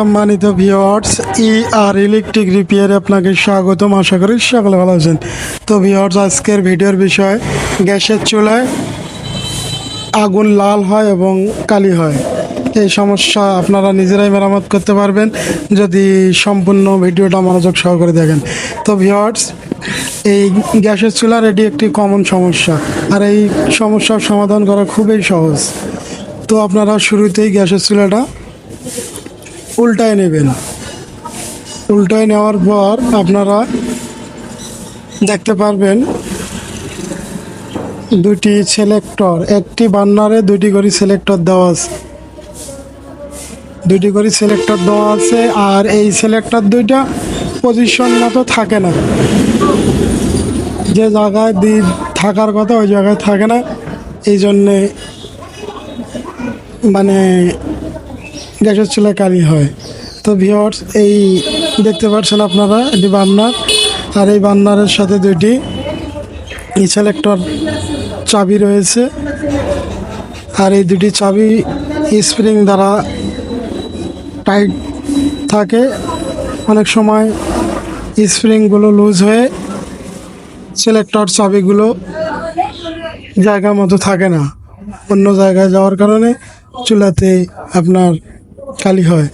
সম্মানিত ভিওয়ার্স ই আর ইলেকট্রিক রিপেয়ারে আপনাকে স্বাগতম। আশা করি সকলে ভালো আছেন। তো ভিওয়ার্স আজকের ভিডিওর বিষয়, গ্যাসের চুলায় আগুন লাল হয় এবং কালি হয়। এই সমস্যা আপনারা নিজেরাই মেরামত করতে পারবেন। যদি সম্পূর্ণ ভিডিওটা মনোযোগ সহকারে দেখেন। তো ভিওয়ার্স এই গ্যাসের চুলার এটি একটি কমন সমস্যা। আর এই সমস্যার সমাধান করা খুবই সহজ। তো আপনারা শুরুতেই গ্যাসের চুলাটা উল্টায় নেবেন। উল্টায় নেওয়ার পর আপনারা দেখতে পারবেন দুটি সিলেক্টর একটি বান্নারে দুটি করে সিলেক্টর দেওয়া আছে। দুটি করে সিলেক্টর দেওয়া আছে আর এই সিলেক্টর দুইটা পজিশন মতো থাকে না। যে জায়গায় দি থাকার কথা ওই জায়গায় থাকে না। এই জন্যে মানে গ্যাসের চুলা কালি হয়। তো ভিওর্স এই দেখতে পাচ্ছেন আপনারা, এটি বান্নার। আর এই বান্নারের সাথে দুইটি সিলেক্টর চাবি রয়েছে। আর এই দুটি চাবি স্প্রিং দ্বারা টাইট থাকে। অনেক সময় স্প্রিংগুলো লুজ হয়ে সিলেক্টর চাবিগুলো জায়গা মতো থাকে না। অন্য জায়গায় যাওয়ার কারণে চুলাতে আপনার কালি হয়।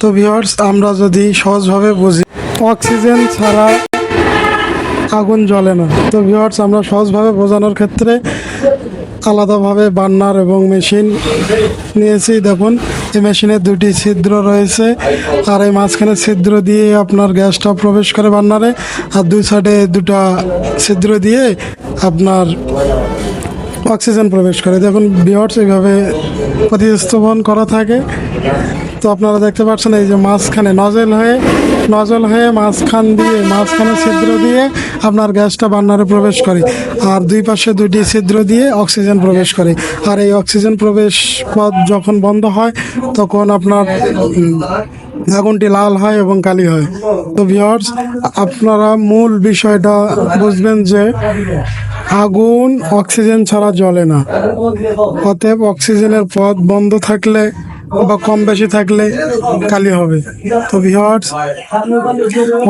তো ভিওয়ার্স আমরা যদি সহজভাবে বুঝি, অক্সিজেন ছাড়া আগুন জ্বলে না। তো ভিওয়ার্স আমরা সহজভাবে বোঝানোর ক্ষেত্রে আলাদাভাবে বার্নার এবং মেশিন নিয়েছি। দেখুন, এই মেশিনের দুটি ছিদ্র রয়েছে আর এই মাঝখানে ছিদ্র দিয়ে আপনার গ্যাসটা প্রবেশ করে বার্নারে আর দুই সাইডে দুটা ছিদ্র দিয়ে আপনার অক্সিজেন প্রবেশ করে। দেখুন বিহর্স এইভাবে প্রতিস্থাপন করা থাকে। তো আপনারা দেখতে পাচ্ছেন এই যে মাঝখানে নজেল হয়ে, নজল হয়ে মাঝখান দিয়ে, মাঝখানে ছিদ্র দিয়ে আপনার গ্যাসটা বার্নারে প্রবেশ করে। আর দুই পাশে দুটি ছিদ্র দিয়ে অক্সিজেন প্রবেশ করে। আর এই অক্সিজেন প্রবেশ পথ যখন বন্ধ হয়, তখন আপনার আগুনটি লাল হয় এবং কালি হয়। তো ভিওর্স আপনারা মূল বিষয়টা বুঝবেন যে আগুন, অক্সিজেন ছাড়া জ্বলে না। অতএব অক্সিজেনের পথ বন্ধ থাকলে বা কম বেশি থাকলে কালি হবে। তো ভিওয়ার্স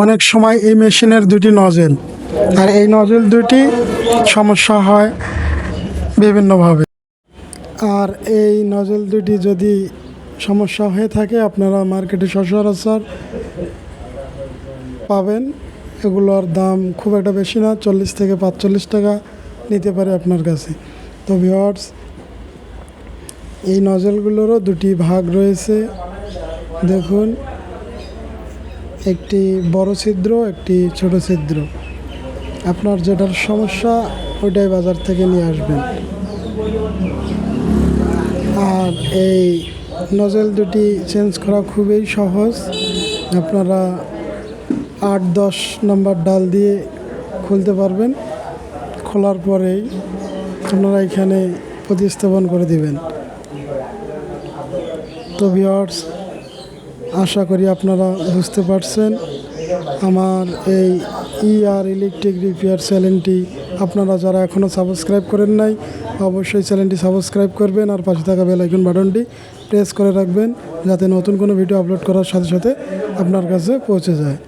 অনেক সময় এই মেশিনের দুটি নজেল আর এই নজেল দুটি সমস্যা হয় বিভিন্নভাবে। আর এই নজেল দুটি যদি সমস্যা হয়ে থাকে, আপনারা মার্কেটে সচরাচর পাবেন। এগুলোর দাম খুব একটা বেশি না, চল্লিশ থেকে পাঁচচল্লিশ টাকা নিতে পারে আপনার কাছে। তো ভিওয়ার্স এই নজলগুলোরও দুটি ভাগ রয়েছে। দেখুন, একটি বড় ছিদ্র, একটি ছোট ছিদ্র। আপনার যেটার সমস্যা, ওইটাই বাজার থেকে নিয়ে আসবেন। আর এই নজেল দুটি চেঞ্জ করা খুবই সহজ। আপনারা আট, দশ নম্বর ডাল দিয়ে খুলতে পারবেন। খোলার পরেই আপনারা এখানে প্রতিস্থাপন করে দিবেন। তো ভিওর্স আশা করি আপনারা বুঝতে পারছেন, আমার এই ই আর ইলেকট্রিক রিপেয়ার চ্যানেলটি আপনারা যারা এখনও সাবস্ক্রাইব করেন নাই, অবশ্যই চ্যানেলটি সাবস্ক্রাইব করবেন আর পাশে থাকা বেল আইকন বাটনটি প্রেস করে রাখবেন, যাতে নতুন কোনো ভিডিও আপলোড করার সাথে সাথে আপনার কাছে পৌঁছে যায়।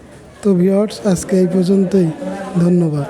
তো ভিওর্স আজকে এই পর্যন্তই, ধন্যবাদ।